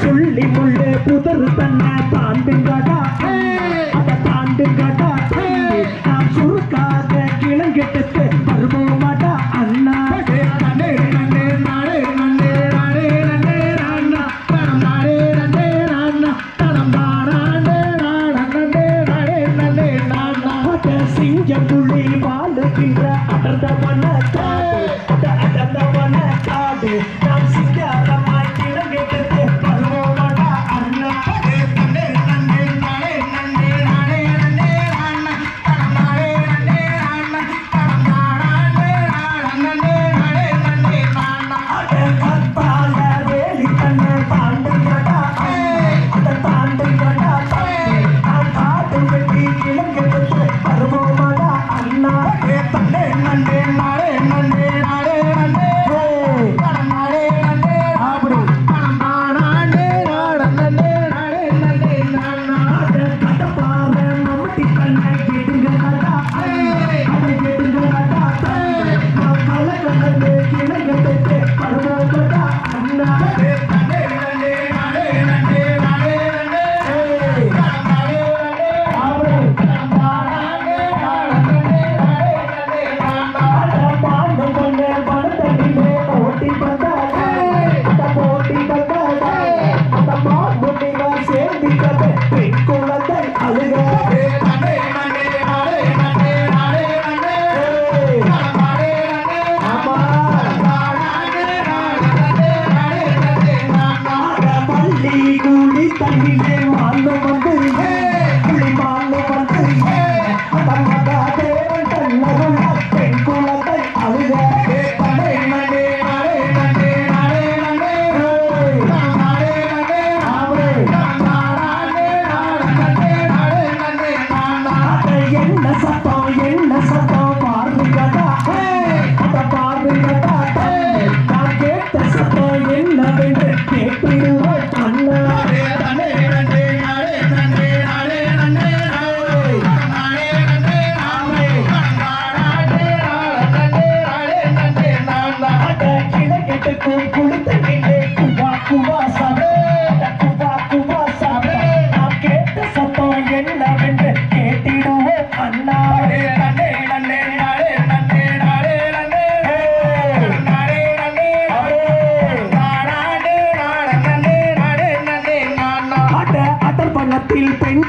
சொல்லி முள்ளே புதர் தன்ன தாண்டுங்கடா அத தாண்டுங்கடா நாம் சுருக்காத கிளங்கிட்டு வருவோமாடா அண்ணா சிங்க புள்ளி வாழுகின்ற அடர்ந்தவன காடு அடர்ந்தவன காடு விளக்கத்துக்கு அருமோமாடா அண்ணா தன்னே நன்றே நான் Wait, go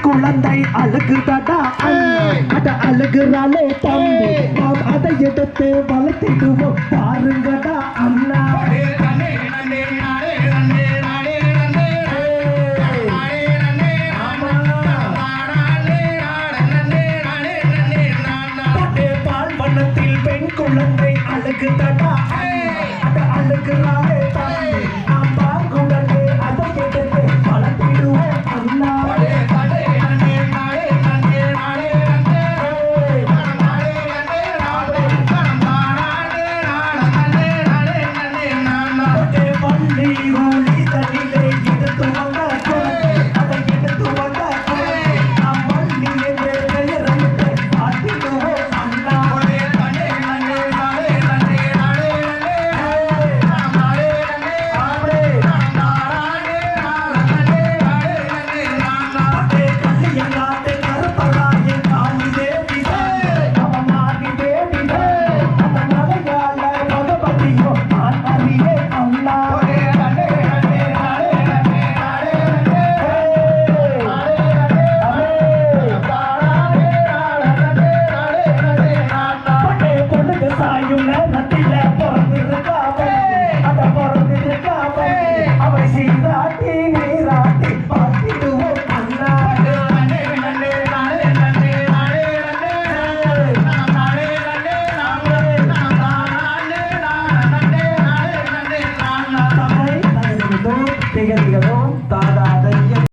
குழந்தை அழகு தடா அட அழகுறாலே தம்பி நாம் அதை எடுத்து வளர்த்திடுவோம் பாருங்கடா அண்ணா குழந்தை அழகு தடா